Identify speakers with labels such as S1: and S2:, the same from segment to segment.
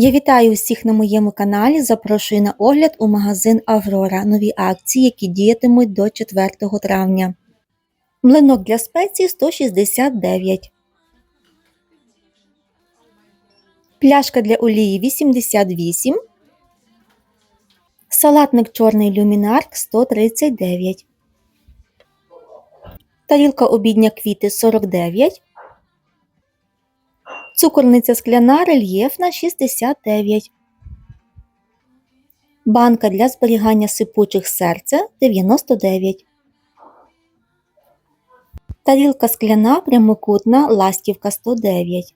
S1: Я вітаю усіх на моєму каналі. Запрошую на огляд у магазин Аврора. Нові акції, які діятимуть до 4 травня. Млинок для спецій 169. Пляшка для олії 88. Салатник чорний люмінарк 139. Тарілка обідня квіти 49. Цукорниця скляна рельєфна 69. Банка для зберігання сипучих серця 99. Тарілка скляна прямокутна ластівка 109.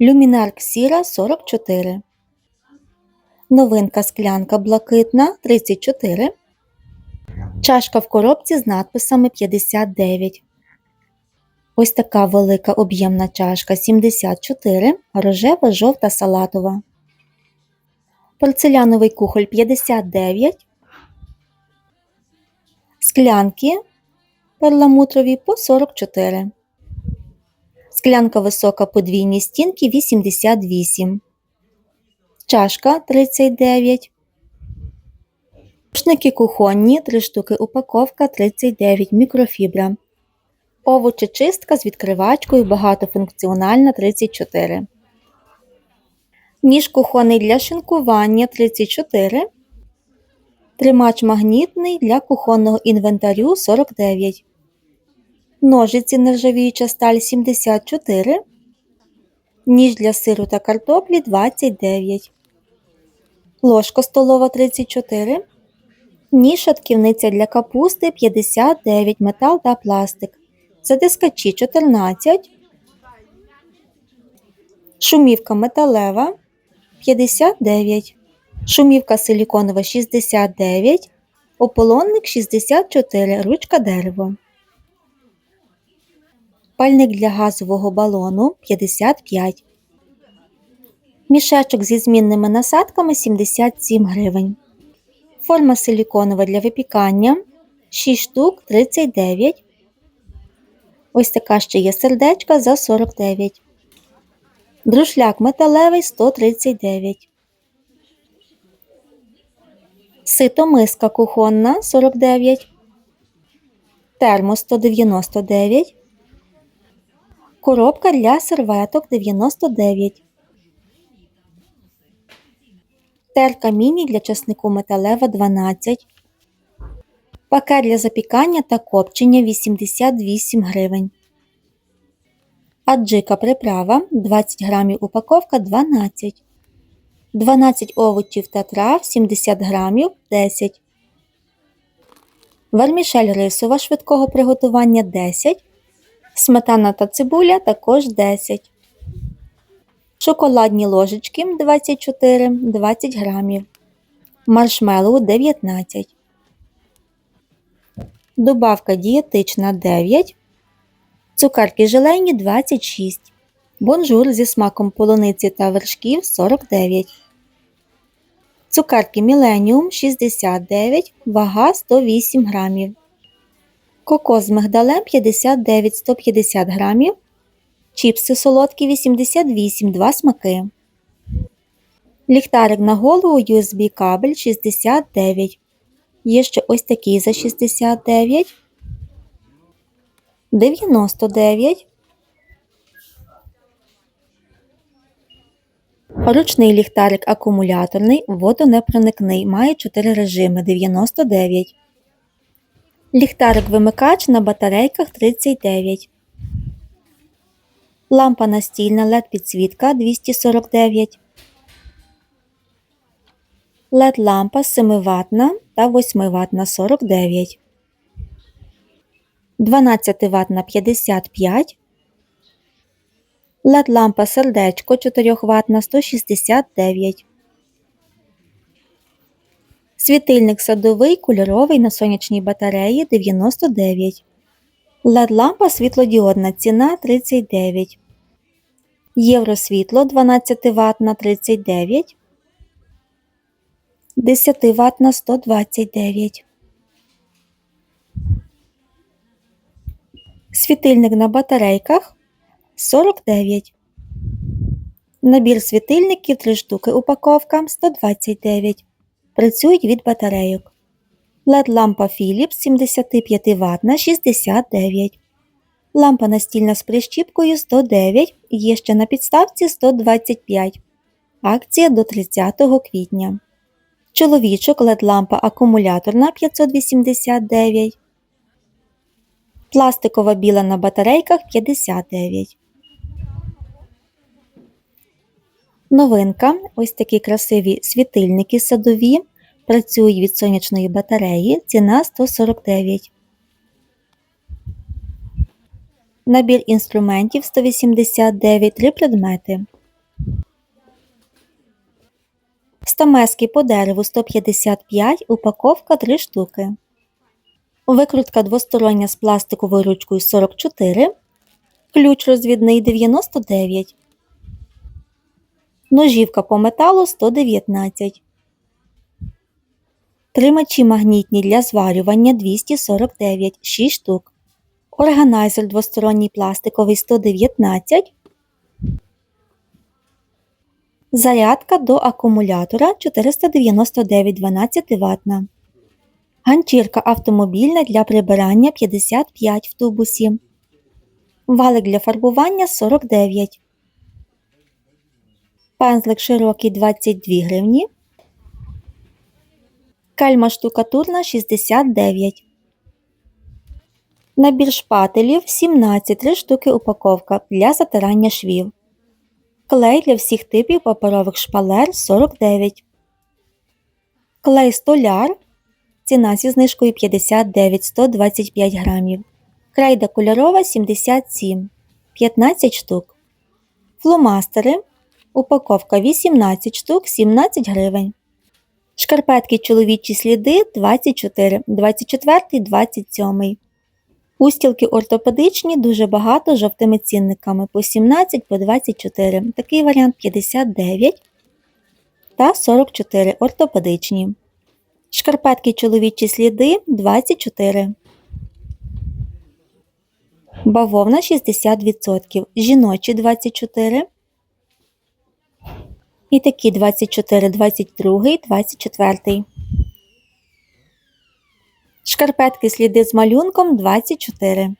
S1: Люмінарк сіра 44. Новинка склянка блакитна 34. Чашка в коробці з надписами 59. Ось така велика об'ємна чашка 74, рожева, жовта салатова. Порцеляновий кухоль 59. Склянки перламутрові по 44. Склянка висока подвійні стінки 88. Чашка 39. Рушники кухонні 3 штуки упаковка 39 мікрофібра. Овочечистка з відкривачкою багатофункціональна 34. Ніж кухонний для шинкування 34. Тримач магнітний для кухонного інвентарю 49. Ножиці нержавіюча сталь 74. Ніж для сиру та картоплі 29. Ложка столова 34. Ніж шатківниця для капусти 59 метал та пластик затискачі 14, шумівка металева 59, шумівка силіконова 69, ополонник 64, ручка дерево. Пальник для газового балону 55. Мішечок зі змінними насадками 77 гривень. Форма силіконова для випікання 6 штук 39 Ось така ще є сердечка за 49. Друшляк металевий 139. Сито миска кухонна 49. Термос 199. Коробка для серветок 99. Терка міні для часнику металева 12. Пакет для запікання та копчення 88 гривень. Аджика приправа 20 грамів упаковка 12. 12 овочів та трав 70 грамів 10. Вермішель рисова швидкого приготування 10. Сметана та цибуля також 10. Шоколадні ложечки 24 20 грамів. Маршмеллоу 19. Добавка дієтична 9, цукерки желейні 26, бонжур зі смаком полуниці та вершків 49, цукерки Міленіум 69, вага 108 грамів, кокос з мигдалем 59-150 грамів, чіпси солодкі 88 2 смаки. Ліхтарик на голову USB кабель 69 Є ще ось такий за 69, 99. Ручний ліхтарик акумуляторний, водонепроникний, має 4 режими 99. Ліхтарик-вимикач на батарейках 39. Лампа настільна LED підсвітка 249. LED лампа 7 ватна та 8 ватна 49, 12 ватна 55, LED лампа сердечко 4 ватна 169, світильник садовий кольоровий на сонячній батареї 99, LED лампа світлодіодна ціна 39, Євросвітло 12 ватна 39 10 Вт на 129. Світильник на батарейках 49. Набір світильників 3 штуки упаковка 129. Працюють від батарейок. LED лампа Philips 75 Вт 69. Лампа настільна з прищіпкою 109, є ще на підставці 125. Акція до 30 квітня. Чоловічок LED лампа акумуляторна 589. Пластикова біла на батарейках 59. Новинка. Ось такі красиві світильники садові. Працюють від сонячної батареї. Ціна 149. Набір інструментів 189 3 предмети. Стамески по дереву 155, упаковка 3 штуки. Викрутка двостороння з пластиковою ручкою 44. Ключ розвідний 99. Ножівка по металу 119. Тримачі магнітні для зварювання 249 6 штук. Органайзер двосторонній пластиковий 119. Зарядка до акумулятора 499 12 ватна. Ганчірка автомобільна для прибирання 55 в тубусі. Валик для фарбування 49. Пензлик широкий 22 гривні. Кальма штукатурна 69. Набір шпателів 17 3 штуки упаковка для затирання швів. Клей для всіх типів паперових шпалер 49. Клей столяр. Ціна зі знижкою 59 125 грамів. Крейда кольорова 77 15 штук. Фломастери. Упаковка 18 штук 17 гривень. Шкарпетки чоловічі сліди 24, 24, 27. Устілки ортопедичні дуже багато жовтими цінниками по 17 по 24. Такий варіант 59 та 44 ортопедичні. Шкарпетки чоловічі сліди 24. Бавовна 60%. Жіночі 24. І такі 24, 22, 24. Шкарпетки сліди з малюнком 24.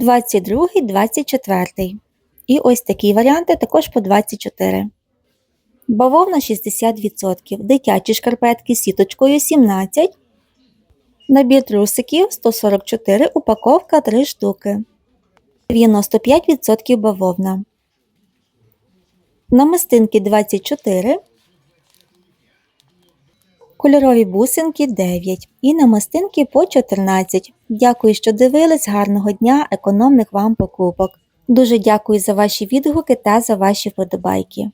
S1: 22, 24. І ось такі варіанти також по 24. Бавовна 60%. Дитячі шкарпетки з сіточкою 17. Набір трусиків 144, упаковка 3 штуки. 95% бавовна. Намистинки 24. Кольорові бусинки 9 і намистинки по 14. Дякую, що дивились. Гарного дня, економних вам покупок. Дуже дякую за ваші відгуки та за ваші вподобайки.